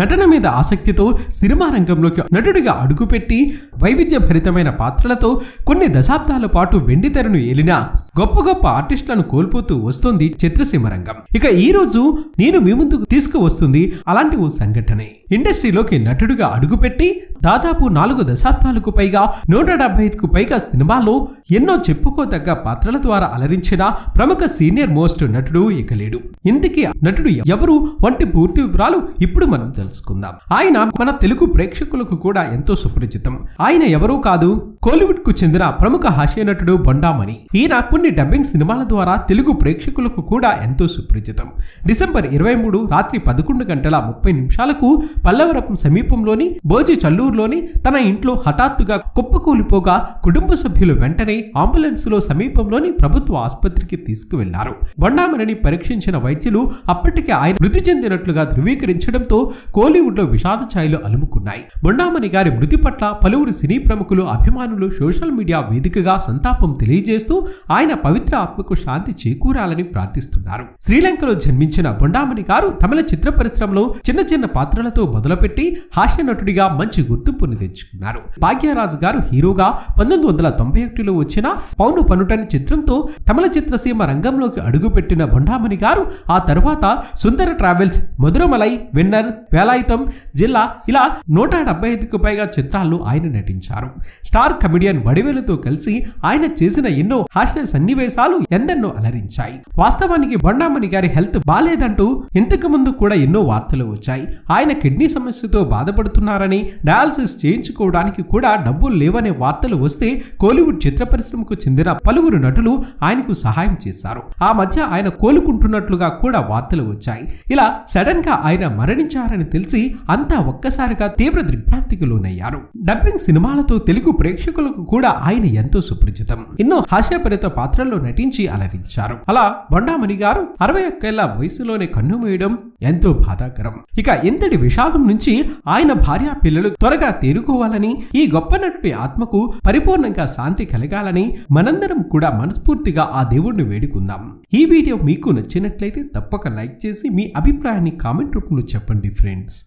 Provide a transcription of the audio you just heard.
నటన మీద ఆసక్తితో సినిమా రంగంలోకి నటుడిగా అడుగుపెట్టి వైవిధ్యభరితమైన పాత్రలతో కొన్ని దశాబ్దాల పాటు వెండితెరను ఏలిన గొప్ప గొప్ప ఆర్టిస్టులను కోల్పోతూ వస్తుంది చిత్రసీమ రంగం. ఇక ఈ రోజు నేను మీ ముందుకు తీసుకువస్తుంది అలాంటి ఓ సంఘటనే. ఇండస్ట్రీలోకి నటుడిగా అడుగుపెట్టి దాదాపు నాలుగు దశాబ్దాలకు పైగా నూట డెబ్బై ఐదుకు పైగా సినిమాల్లో ఎన్నో చెప్పుకోదగ్గ పాత్రల ద్వారా అలరించిన ప్రముఖ సీనియర్ మోస్ట్ నటుడు ఇక లేడు. ఇంతకీ నటుడు ఎవరు వంటి పూర్తి వివరాలు ఇప్పుడు మనం తెలుసుకుందాం. ఆయన మన తెలుగు ప్రేక్షకులకు కూడా ఎంతో సుపరిచితం. ఆయన ఎవరూ కాదు కోలీవుడ్కు చెందిన ప్రముఖ హాస్య నటుడు బొండామణి. ఈయన కొన్ని డబ్బింగ్ సినిమాల ద్వారా తెలుగు ప్రేక్షకులకు కూడా ఎంతో సుపరిచితం. డిసెంబర్ ఇరవై మూడు రాత్రి పదకొండు గంటల ముప్పై నిమిషాలకు పల్లవరపం సమీపంలోని బోజి చల్లూరులోని తన ఇంట్లో హఠాత్తుగా కుప్పకూలిపోగా కుటుంబ సభ్యులు వెంటనే అంబులెన్సులో సమీపంలోని ప్రభుత్వ ఆసుపత్రికి తీసుకువెళ్ళారు. బొండామణిని పరీక్షించిన వైద్యులు అప్పటికే ఆయన మృతి చెందినట్లుగా ధృవీకరించడంతో కోలీవుడ్లో విషాద ఛాయలు అలుముకున్నాయి. బొండామణి గారి మృతి పట్ల పలువురు సినీ ప్రముఖులు అభిమానులు సోషల్ మీడియా వేదికగా సంతాపం తెలియజేస్తూ ఆయన పవిత్ర ఆత్మకు శాంతి చేకూరాలని ప్రార్థిస్తున్నారు. శ్రీలంకలో జన్మించిన బొండామణి గారు తమిళ చిత్ర పరిశ్రమలో చిన్న చిన్న పాత్రలతో మొదలుపెట్టి హాస్య నటుడిగా మంచి గుర్తింపుని తెచ్చుకున్నారు. భాగ్యరాజు గారు హీరోగా పంతొమ్మిది వందల తొంభై ఒకటిలో వచ్చిన పౌను పనుటని చిత్రంతో తమిళ చిత్రసీమ రంగంలోకి అడుగుపెట్టిన బొండామణి గారు ఆ తర్వాత సుందర ట్రావెల్స్ మధురమలై విన్నర్ వేలాయుతం జిల్లా ఇలా నూట డెబ్బై ఐదుకు పైగా చిత్రాల్లో ఆయన నటించారు. స్టార్ కమెడియన్ వడివేలుతో కలిసి ఆయన చేసిన ఎన్నో హాస్య సన్నివేశాలు ఎందెన్నో అలరించాయి. వాస్తవానికి బొండామణి గారి హెల్త్ బాలేదంటూ ఇంతకు ముందు కూడా ఎన్నో వార్తలు వచ్చాయి. ఆయన కిడ్నీ సమస్యతో బాధపడుతున్నారని డయాలసిస్ చేయించుకోవడానికి కూడా డబ్బులు లేవనే వార్తలు వస్తే కోలీవుడ్ చిత్ర పరిశ్రమకు చెందిన పలువురు నటులు ఆయనకు సహాయం చేశారు. ఆ మధ్య ఆయన కోలుకుంటున్నట్లుగా కూడా వార్తలు వచ్చాయి. ఇలా సడన్గా ఆయన మరణించారని తెలిసి అంతా ఒక్కసారిగా తీవ్ర దిగ్భ్రాంతికి లోనయ్యారు. డబ్బింగ్ సినిమాలతో తెలుగు ప్రేక్షకులకు కూడా ఆయన ఎంతో సుపరిచితం. ఎన్నో హాస్యపరిత పాత్రల్లో నటించి అలరించారు. అలా బొండామణి గారు అరవై ఒక్కేళ్ళ వయసులోనే కన్నుమూయడం ఎంతో బాధాకరం. ఇక ఇంతటి విషాదం నుంచి ఆయన భార్య పిల్లలు త్వరగా తేరుకోవాలని ఈ గొప్ప నటుడి ఆత్మకు పరిపూర్ణంగా శాంతి కలగాలని మనందరం కూడా మనస్ఫూర్తిగా ఆ దేవుణ్ణి వేడుకుందాం. ఈ వీడియో మీకు నచ్చినట్లయితే తప్పక లైక్ చేసి మీ అభిప్రాయాన్ని కామెంట్ రూపంలో చెప్పండి ఫ్రెండ్స్.